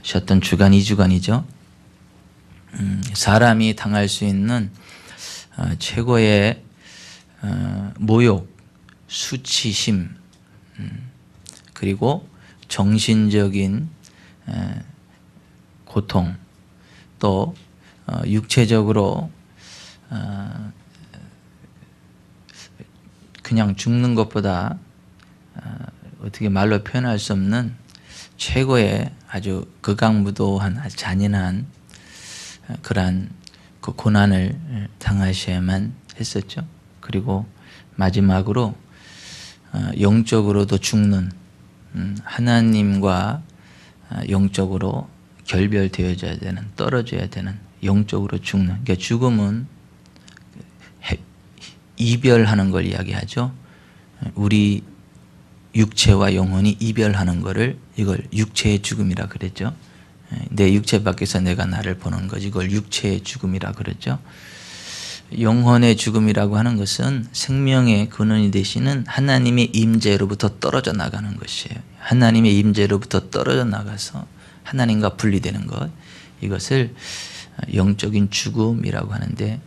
당하셨던 주간 이 주간이죠. 음, 사람이 당할 수 있는 어, 최고의 어, 모욕, 수치심, 음, 그리고 정신적인 에, 고통, 또 어, 육체적으로 어, 그냥 죽는 것보다 어, 어떻게 말로 표현할 수 없는 최고의 아주 극악무도한 잔인한 어, 그러한 그 고난을 당하셔야만 했었죠. 그리고 마지막으로 어, 영적으로도 죽는 음, 하나님과 어, 영적으로 결별되어져야 되는 떨어져야 되는 영적으로 죽는 그러니까 죽음은 해- 이별하는 걸 이야기하죠. 우리 육체와 영혼이 이별하는 것을 이걸 육체의 죽음이라 그랬죠. 내 육체 밖에서 내가 나를 보는 것 이걸 육체의 죽음이라 그랬죠. 영혼의 죽음이라고 하는 것은 생명의 근원이 되시는 하나님의 임재로부터 떨어져 나가는 것이에요. 하나님의 임재로부터 떨어져 나가서 하나님과 분리되는 것 이것을 영적인 죽음이라고 하는데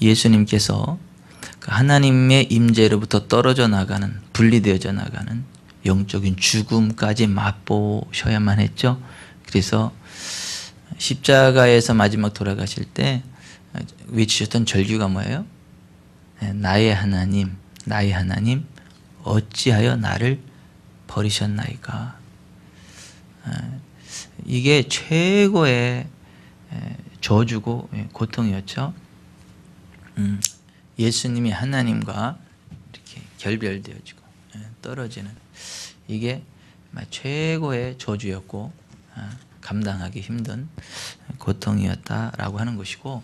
예수님께서 그 하나님의 임재로부터 떨어져 나가는 분리되어져 나가는 영적인 죽음까지 맛보셔야만 했죠. 그래서 십자가에서 마지막 돌아가실 때 외치셨던 절규가 뭐예요? 네, 나의 하나님, 나의 하나님, 어찌하여 나를 버리셨나이까? 아, 이게 최고의 에, 저주고 예, 고통이었죠. 음, 예수님이 하나님과 이렇게 결별되어지고 예, 떨어지는 이게 최고의 저주였고 아, 감당하기 힘든 고통이었다라고 하는 것이고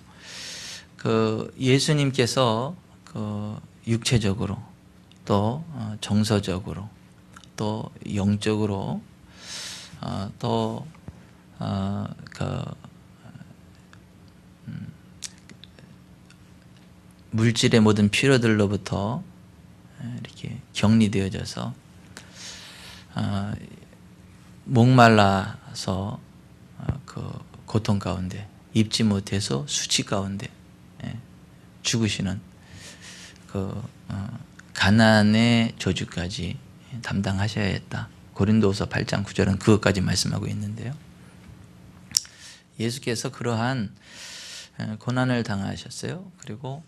그 예수님께서 그 육체적으로 또 어, 정서적으로 또 영적으로 어, 또 어, 그 음, 물질의 모든 필요들로부터 이렇게 격리되어져서 어, 목말라서 어, 그 고통 가운데 입지 못해서 수치 가운데 예, 죽으시는 그 어, 가난의 저주까지 담당하셔야 했다. 고린도후서 8장 9절은 그것까지 말씀하고 있는데요. 예수께서 그러한 에, 고난을 당하셨어요. 그리고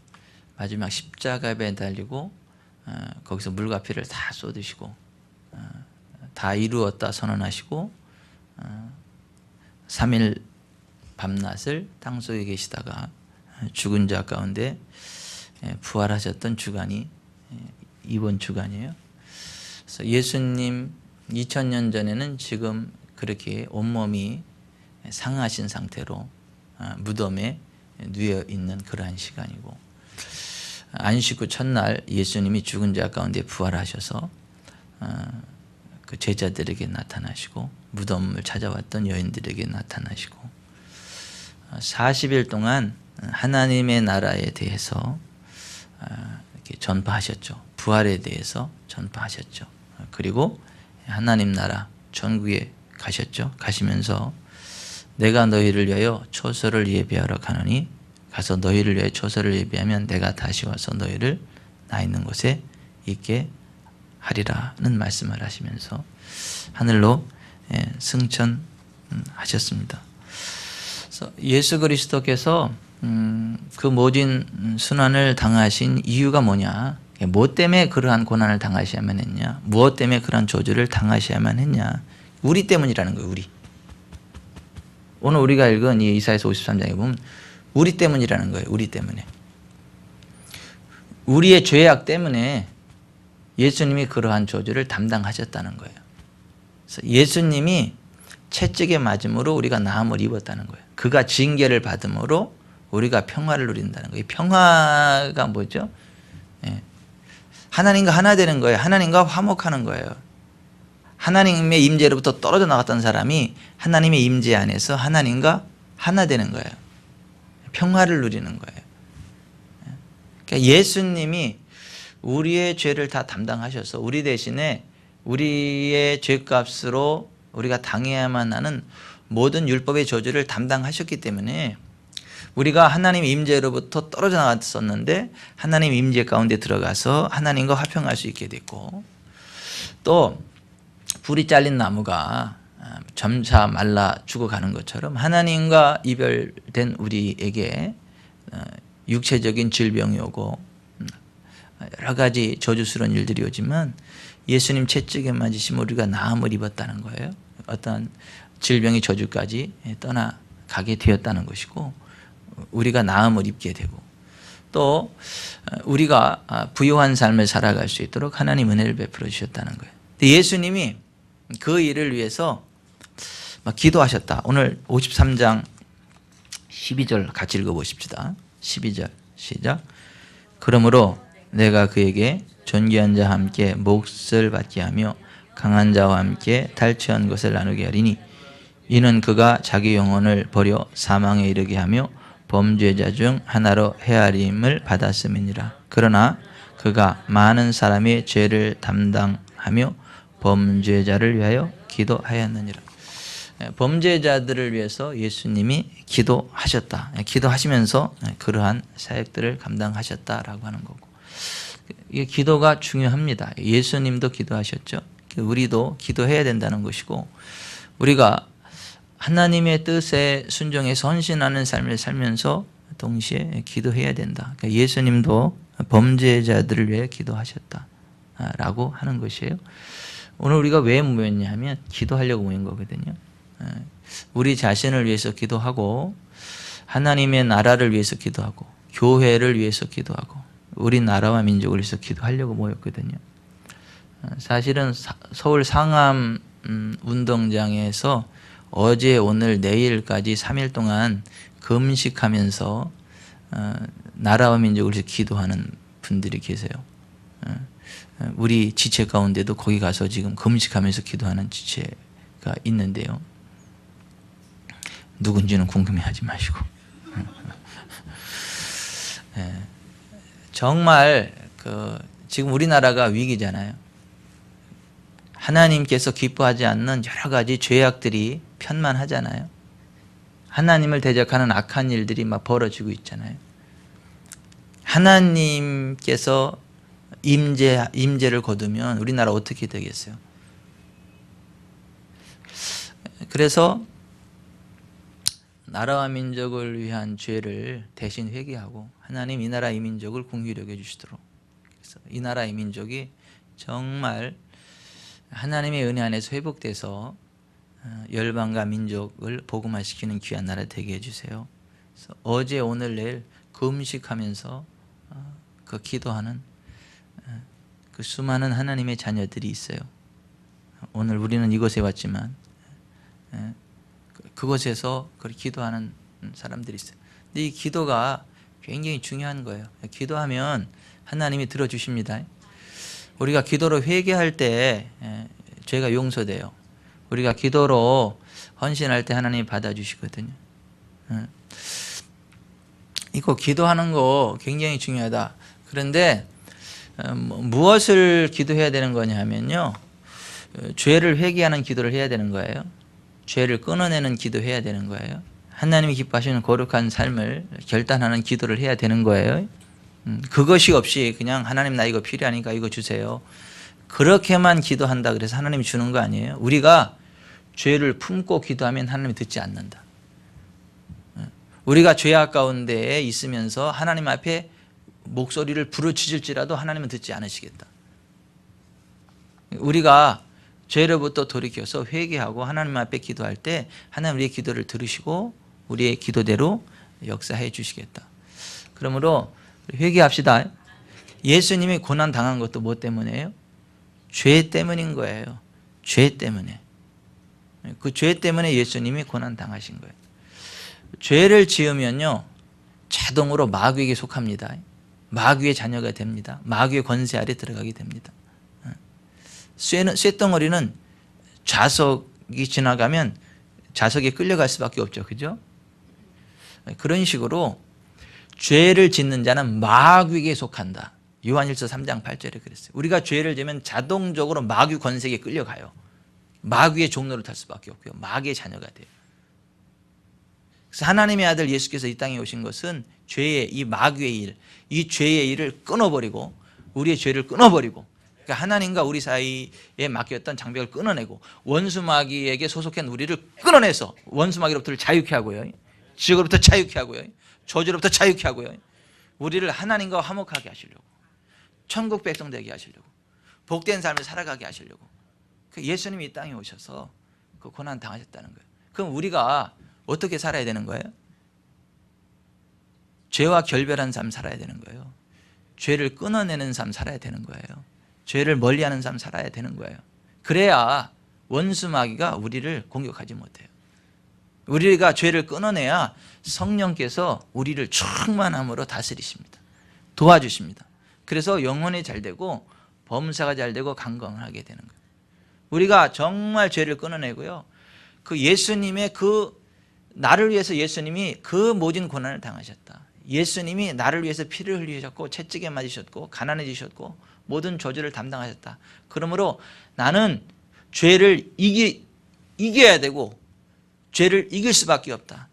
마지막 십자가에 달리고 어, 거기서 물과 피를 다 쏟으시고 어, 다 이루었다 선언하시고 어, 3일 밤낮을 땅 속에 계시다가 죽은 자 가운데 에, 부활하셨던 주간이 에, 이번 주간이에요. 그래서 예수님 2000년 전에는 지금 그렇게 온몸이 상하신 상태로 아, 무덤에 누워 있는 그러한 시간이고 안식 후 첫날 예수님이 죽은 자 가운데 부활하셔서 아, 그 제자들에게 나타나시고 무덤을 찾아왔던 여인들에게 나타나시고 40일 동안 하나님의 나라에 대해서 아, 이렇게 전파하셨죠. 부활에 대해서 전파하셨죠. 그리고 하나님 나라 전국에 가셨죠. 가시면서 내가 너희를 위하여 초소를 예비하러 가노니 가서 너희를 위하여 초소를 예비하면 내가 다시 와서 너희를 나 있는 곳에 있게 하리라는 말씀을 하시면서 하늘로 예, 승천하셨습니다. 예수 그리스도께서 음, 그 모진 순환을 당하신 이유가 뭐냐? 뭐 때문에 그러한 고난을 당하셔야만 했냐? 무엇 때문에 그러한 조주를 당하셔야만 했냐? 우리 때문이라는 거예요, 우리. 오늘 우리가 읽은 이 이사에서 53장에 보면 우리 때문이라는 거예요, 우리 때문에. 우리의 죄악 때문에 예수님이 그러한 조주를 담당하셨다는 거예요. 그래서 예수님이 채찍에 맞음으로 우리가 나음을 입었다는 거예요. 그가 징계를 받음으로 우리가 평화를 누린다는 거예요. 평화가 뭐죠? 예. 하나님과 하나 되는 거예요. 하나님과 화목하는 거예요. 하나님의 임재로부터 떨어져 나갔던 사람이 하나님의 임재 안에서 하나님과 하나 되는 거예요. 평화를 누리는 거예요. 그러니까 예수님이 우리의 죄를 다 담당하셔서 우리 대신에 우리의 죄값으로 우리가 당해야만 하는 모든 율법의 저주를 담당하셨기 때문에 우리가 하나님 임재로부터 떨어져 나갔었는데 하나님 임재 가운데 들어가서 하나님과 화평할 수 있게 됐고 또 불이 잘린 나무가 아, 점차 말라 죽어가는 것처럼 하나님과 이별된 우리에게 어, 육체적인 질병이 오고 음, 여러 가지 저주스러운 일들이 오지만 예수님 채찍에 맞으심 우리가 나음을 입었다는 거예요. 어떤 질병이 저주까지 떠나가게 되었다는 것이고 우리가 나음을 입게 되고 또 우리가 부유한 삶을 살아갈 수 있도록 하나님 은혜를 베풀어 주셨다는 거예요. 예수님이 그 일을 위해서 막 기도하셨다. 오늘 53장 12절 같이 읽어보십시다. 12절 시작. 그러므로 내가 그에게 존귀한 자와 함께 몫을 받게 하며 강한 자와 함께 탈취한 것을 나누게 하리니 이는 그가 자기 영혼을 버려 사망에 이르게 하며 범죄자 중 하나로 헤아림을 받았음이니라. 그러나 그가 많은 사람의 죄를 담당하며 범죄자를 위하여 기도하였느니라. 예, 범죄자들을 위해서 예수님이 기도하셨다. 예, 기도하시면서 예, 그러한 사역들을 감당하셨다라고 하는 거고. 이 기도가 중요합니다. 예수님도 기도하셨죠. 우리도 기도해야 된다는 것이고 우리가 하나님의 뜻에 순종해 선신하는 삶을 살면서 동시에 기도해야 된다. 그러니까 예수님도 범죄자들을 위해 기도하셨다라고 하는 것이에요. 오늘 우리가 왜 모였냐 하면 기도하려고 모인 거거든요. 예. 우리 자신을 위해서 기도하고 하나님의 나라를 위해서 기도하고 교회를 위해서 기도하고 우리 나라와 민족을 위해서 기도하려고 모였거든요. 어, 사실은 서울 상암 음, 운동장에서 어제 오늘 내일까지 3일 동안 금식하면서 어, 나라와 민족을 위해서 기도하는 분들이 계세요. 어, 우리 지체 가운데도 거기 가서 지금 금식하면서 기도하는 지체가 있는데요. 누군지는 궁금해하지 마시고. 네. 정말 그 지금 우리나라가 위기잖아요. 하나님께서 기뻐하지 않는 여러 가지 죄악들이 편만하잖아요. 하나님을 대적하는 악한 일들이 막 벌어지고 있잖아요. 하나님께서 임재 임재를 거두면 우리나라 어떻게 되겠어요? 그래서 나라와 민족을 위한 죄를 대신 회개하고 하나님 이 나라 이 민족을 공유히 여겨 주시도록 그래서 이 나라 이 민족이 정말 하나님의 은혜 안에서 회복돼서 어, 열방과 민족을 복음화시키는 귀한 나라 되게 해주세요. 어제 오늘 내일 금식하면서 어, 그 기도하는 어, 그 수많은 하나님의 자녀들이 있어요. 오늘 우리는 이곳에 왔지만 그곳에서 그렇게 기도하는 사람들이 있어요. 근데 이 기도가 굉장히 중요한 거예요. 기도하면 하나님이 들어주십니다. 우리가 기도로 회개할 때 예, 죄가 용서돼요. 우리가 기도로 헌신할 때 하나님이 받아주시거든요. 예. 이거 기도하는 거 굉장히 중요하다. 그런데 어, 뭐, 무엇을 기도해야 되는 거냐 하면요. 어, 죄를 회개하는 기도를 해야 되는 거예요. 죄를 끊어내는 기도해야 되는 거예요. 하나님이 기뻐하시는 거룩한 삶을 결단하는 기도를 해야 되는 거예요. 음, 그것이 없이 그냥 하나님 나 이거 필요하니까 이거 주세요. 그렇게만 기도한다 그래서 하나님이 주는 거 아니에요. 우리가 죄를 품고 기도하면 하나님이 듣지 않는다. 어, 우리가 죄악 가운데 있으면서 하나님 앞에 목소리를 부르짖을지라도 하나님은 듣지 않으시겠다. 우리가 죄로부터 돌이켜서 회개하고 하나님 앞에 기도할 때 하나님 우리의 기도를 들으시고 우리의 기도대로 역사해 주시겠다. 그러므로 회개합시다. 예수님이 고난 당한 것도 뭐 때문에요? 죄 때문인 거예요. 죄 때문에. 그 죄 때문에 예수님이 고난 당하신 거예요. 죄를 지으면요. 자동으로 마귀에게 속합니다. 마귀의 자녀가 됩니다. 마귀의 권세 아래 들어가게 됩니다. 쇠는, 쇠덩어리는 좌석이 지나가면 좌석에 끌려갈 수밖에 없죠. 그죠? 그런 식으로 죄를 짓는 자는 마귀에게 속한다. 요한일서 3장 8절에 그랬어요. 우리가 죄를 지면 자동적으로 마귀 권세에 끌려가요. 마귀의 종로를 탈 수밖에 없고요. 마귀의 자녀가 돼요. 그래서 하나님의 아들 예수께서 이 땅에 오신 것은 죄의 이 마귀의 일, 이 죄의 일을 끊어버리고 우리의 죄를 끊어버리고 그러니까 하나님과 우리 사이에 맡겼던 장벽을 끊어내고 원수 마귀에게 소속한 우리를 끊어내서 원수 마귀로부터 자유케 하고요. 지옥으로부터 자유케 하고요. 저주로부터 자유케 하고요. 우리를 하나님과 화목하게 하시려고 천국 백성 되게 하시려고 복된 삶을 살아가게 하시려고 그 예수님이 이 땅에 오셔서 그 고난 당하셨다는 거예요. 그럼 우리가 어떻게 살아야 되는 거예요? 죄와 결별한 삶 살아야 되는 거예요. 죄를 끊어내는 삶 살아야 되는 거예요. 죄를 멀리하는 삶 살아야 되는 거예요. 그래야 원수 마귀가 우리를 공격하지 못해요. 우리가 죄를 끊어내야 성령께서 우리를 충만함으로 다스리십니다. 도와주십니다. 그래서 영혼이 잘 되고 범사가 잘 되고 강건하게 되는 거예요. 우리가 정말 죄를 끊어내고요. 그 예수님의 그 나를 위해서 예수님이 그 모진 고난을 당하셨다. 예수님이 나를 위해서 피를 흘리셨고 채찍에 맞으셨고 가난해지셨고 모든 저주를 담당하셨다. 그러므로 나는 죄를 이기, 이겨야 되고 죄를 이길 수밖에 없다.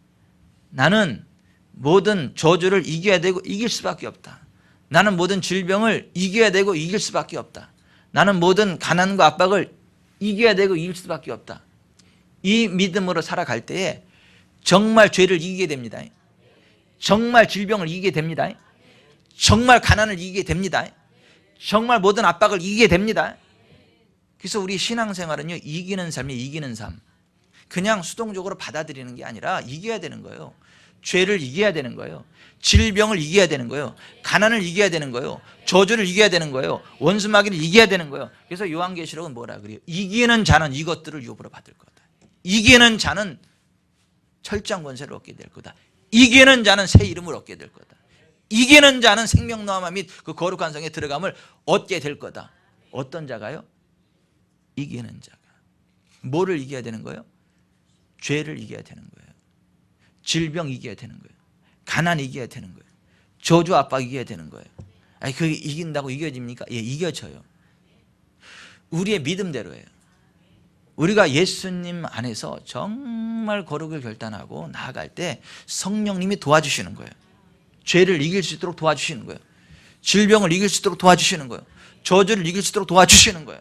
나는 모든 저주를 이겨야 되고 이길 수밖에 없다. 나는 모든 질병을 이겨야 되고 이길 수밖에 없다. 나는 모든 가난과 압박을 이겨야 되고 이길 수밖에 없다. 이 믿음으로 살아갈 때에 정말 죄를 이기게 됩니다. 정말 질병을 이기게 됩니다. 정말 가난을 이기게 됩니다. 정말 모든 압박을 이기게 됩니다. 그래서 우리 신앙생활은요, 이기는 삶이 이기는 삶. 그냥 수동적으로 받아들이는 게 아니라 이겨야 되는 거예요. 죄를 이겨야 되는 거예요. 질병을 이겨야 되는 거예요. 가난을 이겨야 되는 거예요. 저주를 이겨야 되는 거예요. 원수마귀를 이겨야 되는 거예요. 그래서 요한계시록은 뭐라 그래요? 이기는 자는 이것들을 유업으로 받을 거다. 이기는 자는 철장 권세를 얻게 될 거다. 이기는 자는 새 이름을 얻게 될 거다. 이기는 자는 생명노함 및그 거룩한 성에 들어감을 얻게 될 거다. 어떤 자가요? 이기는 자가. 뭐를 이겨야 되는 거예요? 죄를 이겨야 되는 거예요. 질병 이겨야 되는 거예요. 가난 이겨야 되는 거예요. 저주 압박 이겨야 되는 거예요. 아니 그게 이긴다고 이겨집니까? 예, 이겨져요. 우리의 믿음대로예요. 우리가 예수님 안에서 정말 거룩을 결단하고 나아갈 때 성령님이 도와주시는 거예요. 죄를 이길 수 있도록 도와주시는 거예요. 질병을 이길 수 있도록 도와주시는 거예요. 저주를 이길 수 있도록 도와주시는 거예요.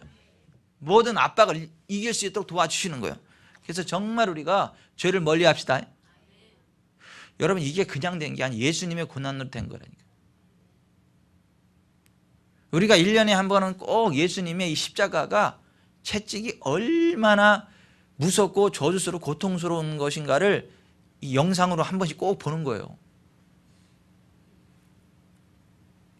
모든 압박을 이길 수 있도록 도와주시는 거예요. 그래서 정말 우리가 죄를 멀리 합시다. 여러분 이게 그냥 된 게 아니에요. 예수님의 고난으로 된 거라니까. 우리가 1년에 한 번은 꼭 예수님의 이 십자가가 채찍이 얼마나 무섭고 저주스럽고 고통스러운 것인가를 이 영상으로 한 번씩 꼭 보는 거예요.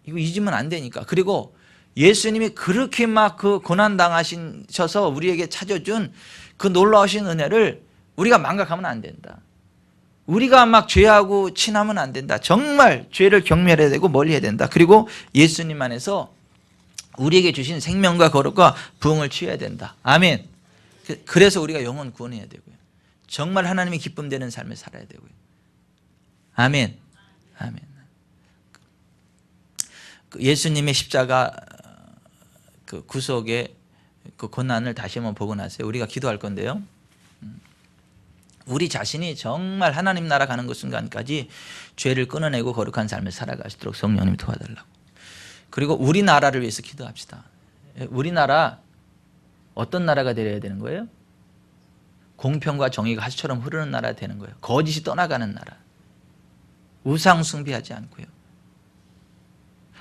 이거 잊으면 안 되니까. 그리고 예수님이 그렇게 막 그 고난 당하셔서 우리에게 찾아준 그 놀라우신 은혜를 우리가 망각하면 안 된다. 우리가 막 죄하고 친하면 안 된다. 정말 죄를 경멸해야 되고 멀리해야 된다. 그리고 예수님 안에서 우리에게 주신 생명과 거룩과 부흥을 취해야 된다. 아멘. 그- 그래서 우리가 영혼 구원해야 되고요. 정말 하나님이 기쁨 되는 삶을 살아야 되고요. 아멘. 아멘. 그 예수님의 십자가 그 구속의 그 고난을 다시 한번 보고 나서 우리가 기도할 건데요. 음. 우리 자신이 정말 하나님 나라 가는 그 순간까지 죄를 끊어내고 거룩한 삶을 있도록 성령님이 도와달라고. 그리고 우리나라를 위해서 기도합시다. 예, 우리나라 어떤 나라가 되어야 되는 거예요? 공평과 정의가 하수처럼 흐르는 나라 되는 거예요. 거짓이 떠나가는 나라. 우상 숭배하지 않고요.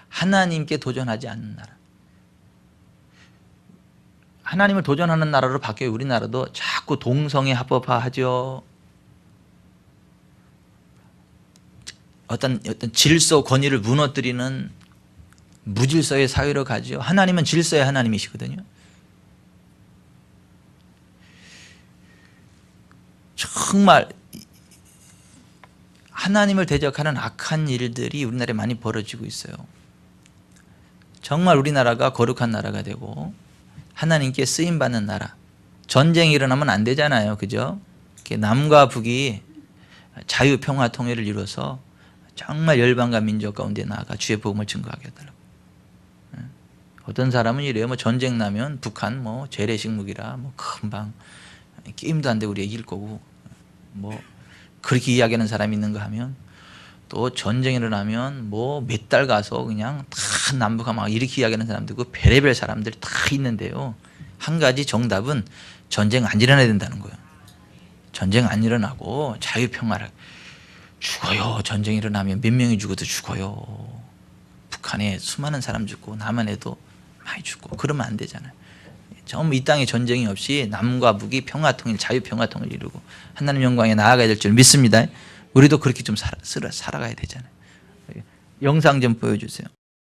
하나님께 도전하지 않는 나라. 하나님을 도전하는 나라로 바뀌어 우리나라도 자꾸 동성애 합법화하죠. 어떤 어떤 질서 권위를 무너뜨리는 무질서의 사회로 가죠. 하나님은 질서의 하나님이시거든요. 정말 하나님을 대적하는 악한 일들이 우리나라에 많이 벌어지고 있어요. 정말 우리나라가 거룩한 나라가 되고 하나님께 쓰임 받는 나라. 전쟁이 일어나면 안 되잖아요. 그죠? 남과 북이 자유 평화 통일을 이루어서 정말 열방과 민족 가운데 나아가 주의 복음을 증거하게 해달라고. 어떤 사람은 이래요. 뭐 전쟁 나면 북한 뭐 재래식 무기라 뭐 금방 게임도 안 되고 우리가 이길 거고 뭐 그렇게 이야기하는 사람이 있는가 하면 또 전쟁이 일어나면 뭐 몇 달 가서 그냥 다 남북한 막 이렇게 이야기하는 사람도 있고 별의별 사람들이 다 있는데요. 한 가지 정답은 전쟁 안 일어나야 된다는 거예요. 전쟁 안 일어나고 자유 평화를 죽어요. 전쟁 일어나면 몇 명이 죽어도 죽어요. 북한에 수많은 사람 죽고 남한에도 많이 죽고 그러면 안 되잖아요. 전부 이 땅에 전쟁이 없이 남과 북이 평화 통일, 자유 평화 통일 이루고 하나님 영광에 나아가야 될 줄 믿습니다. 우리도 그렇게 좀 살아, 살아- 살아가야 되잖아요. 영상 좀 보여주세요.